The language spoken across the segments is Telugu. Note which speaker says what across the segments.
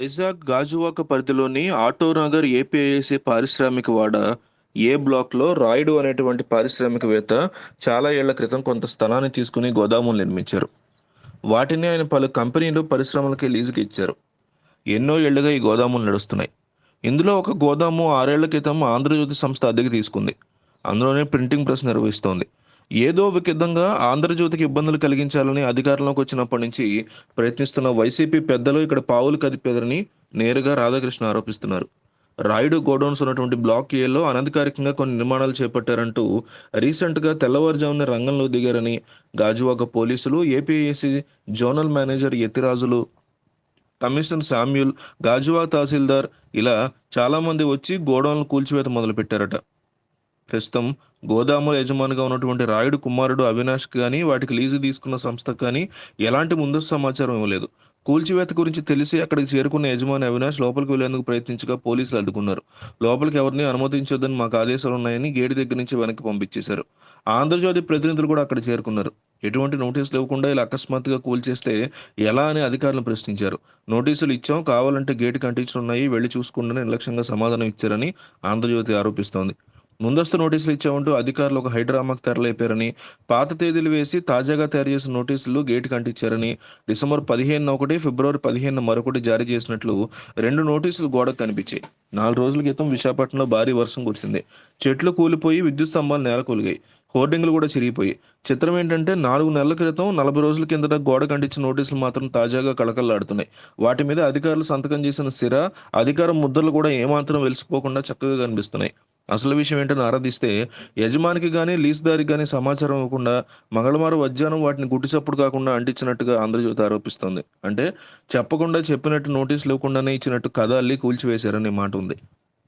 Speaker 1: వైజాగ్ గాజువాక పరిధిలోని ఆటోనగర్ ఏపీఐఏసీ పారిశ్రామిక వాడ ఏ బ్లాక్లో రాయుడు అనేటువంటి పారిశ్రామికవేత్త చాలా ఏళ్ళ క్రితం కొంత స్థలాన్ని తీసుకుని గోదాములు నిర్మించారు. వాటిని ఆయన పలు కంపెనీలు పరిశ్రమలకి లీజుకి ఇచ్చారు. ఎన్నో ఏళ్ళుగా ఈ గోదాములు నడుస్తున్నాయి. ఇందులో ఒక గోదాము ఆరేళ్ళ క్రితం ఆంధ్రజ్యోతి సంస్థ అద్దెకి తీసుకుంది. అందులోనే ప్రింటింగ్ ప్రెస్ నిర్వహిస్తోంది. ఏదో ఒక విధంగా ఆంధ్రజ్యోతికి ఇబ్బందులు కలిగించాలని అధికారంలోకి వచ్చినప్పటి నుంచి ప్రయత్నిస్తున్న వైసీపీ పెద్దలు ఇక్కడ పావులు కదిపేదని నేరుగా రాధాకృష్ణ ఆరోపిస్తున్నారు. రాయుడు గోడౌన్స్ ఉన్నటువంటి బ్లాక్ ఏలో అనధికారికంగా కొన్ని నిర్మాణాలు చేపట్టారంటూ రీసెంట్గా తెల్లవారుజామున రంగంలో దిగారని గాజువాక పోలీసులు APAC zonal manager Yathirajulu commissioner Samuel గాజువా tahsildar ఇలా చాలామంది వచ్చి గోడౌన్లు కూల్చివేత మొదలుపెట్టారట. ప్రస్తుతం గోదాముల యజమానిగా ఉన్నటువంటి రాయుడు కుమారుడు అవినాష్ కానీ వాటికి లీజు తీసుకున్న సంస్థకు కానీ ఎలాంటి ముందస్తు సమాచారం ఇవ్వలేదు. కూల్చివేత గురించి తెలిసి అక్కడికి చేరుకున్న యజమాని అవినాష్ లోపలికి వెళ్ళేందుకు ప్రయత్నించగా పోలీసులు అడ్డుకున్నారు. లోపలికి ఎవరిని అనుమతించొద్దని మాకు ఆదేశాలు ఉన్నాయని గేటు దగ్గర నుంచి వెనక్కి పంపించేశారు. ఆంధ్రజ్యోతి ప్రతినిధులు కూడా అక్కడ చేరుకున్నారు. ఎటువంటి నోటీసులు ఇవ్వకుండా ఇలా అకస్మాత్తుగా కూల్చేస్తే ఎలా అని అధికారులు ప్రశ్నించారు. నోటీసులు ఇచ్చాం కావాలంటే గేటు కంటించున్నాయి వెళ్ళి చూసుకుంటూనే నిర్లక్ష్యంగా సమాధానం ఇచ్చారని ఆంధ్రజ్యోతి ఆరోపిస్తోంది. ముందస్తు నోటీసులు ఇచ్చామంటూ అధికారులు ఒక హైడ్రామాకు తెరలేపారని పాత తేదీలు వేసి తాజాగా తయారు చేసిన నోటీసులు గేటు కంటించారని డిసెంబర్ పదిహేను ఒకటి ఫిబ్రవరి పదిహేను మరొకటి జారీ చేసినట్లు రెండు నోటీసులు గోడకు కనిపించాయి. నాలుగు రోజుల క్రితం విశాఖపట్నంలో భారీ వర్షం కురిసింది. చెట్లు కూలిపోయి విద్యుత్ స్తంభాలు నేల కూలిగాయి హోర్డింగ్లు కూడా చిరిగిపోయి చిత్రం ఏంటంటే నాలుగు నెలల క్రితం నలభై రోజుల కిందట గోడ కంటించిన నోటీసులు మాత్రం తాజాగా కళకళలాడుతున్నాయి. వాటి మీద అధికారులు సంతకం చేసిన సిర అధికారం ముద్రలు కూడా ఏమాత్రం వెలిసిపోకుండా చక్కగా కనిపిస్తున్నాయి. అసలు విషయం ఏంటని ఆరాధిస్తే యజమానికి కానీ లీజుదారికి కానీ సమాచారం ఇవ్వకుండా మంగళవారం మధ్యాహ్నం వాటిని గుట్టిచప్పుడు కాకుండా అంటించినట్టుగా ఆంధ్రజ్యోతి ఆరోపిస్తుంది. అంటే చెప్పకుండా చెప్పినట్టు నోటీసులు ఇవ్వకుండానే ఇచ్చినట్టు కథ అల్లి కూల్చివేశారనే మాట ఉంది.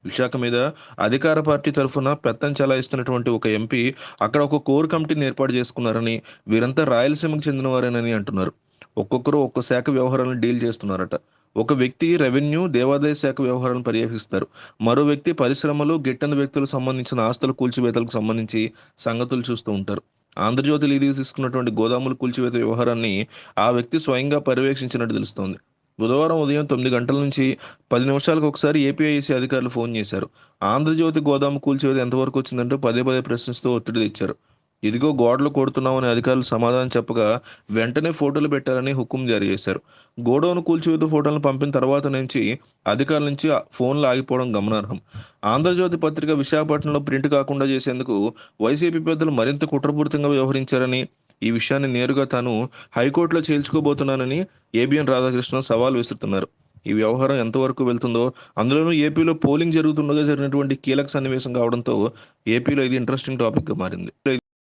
Speaker 1: విశాఖ మీద అధికార పార్టీ తరఫున పెత్తం చలాయిస్తున్నటువంటి ఒక ఎంపీ అక్కడ ఒక కోర్ కమిటీని ఏర్పాటు చేసుకున్నారని వీరంతా రాయలసీమకు చెందినవారేనని అంటున్నారు. ఒక్కొక్కరు ఒక్కో శాఖ వ్యవహారాలను డీల్ చేస్తున్నారట. ఒక వ్యక్తి రెవెన్యూ దేవాదాయ శాఖ వ్యవహారాలను పర్యవేక్షిస్తారు. మరో వ్యక్తి పరిశ్రమలు గిట్టని వ్యక్తులకు సంబంధించిన ఆస్తుల కూల్చివేతలకు సంబంధించి సంగతులు చూస్తూ ఉంటారు. ఆంధ్రజ్యోతి లీదికి తీసుకున్నటువంటి గోదాముల కూల్చివేత వ్యవహారాన్ని ఆ వ్యక్తి స్వయంగా పర్యవేక్షించినట్టు తెలుస్తోంది. బుధవారం ఉదయం తొమ్మిది గంటల నుంచి పది నిమిషాలకు ఒకసారి ఏపీఐసి అధికారులు ఫోన్ చేశారు. ఆంధ్రజ్యోతి గోదాము కూల్చివేత ఎంతవరకు వచ్చిందంటూ పదే పదే ప్రశ్నిస్తూ ఒత్తిడి తెచ్చారు. ఇదిగో గోడలు కొడుతున్నామని అధికారులు సమాధానం చెప్పగా వెంటనే ఫోటోలు పెట్టారని హుకుం జారీ చేశారు. గోడౌన్ కూల్చివేత ఫోటోలను పంపిన తర్వాత నుంచి అధికారుల నుంచి ఫోన్లు ఆగిపోవడం గమనార్హం. ఆంధ్రజ్యోతి పత్రిక విశాఖపట్నంలో ప్రింట్ కాకుండా చేసేందుకు వైసీపీ పెద్దలు మరింత కుట్రపూరితంగా వ్యవహరించారని ఈ విషయాన్ని నేరుగా తాను హైకోర్టులో చేల్చుకోబోతున్నానని ఏబిఎన్ రాధాకృష్ణ సవాల్ విసురుతున్నారు. ఈ వ్యవహారం ఎంతవరకు వెళ్తుందో అందులోనూ ఏపీలో పోలింగ్ జరుగుతుండగా జరిగినటువంటి కీలక సన్నివేశం కావడంతో ఏపీలో ఇది ఇంట్రెస్టింగ్ టాపిక్గా మారింది.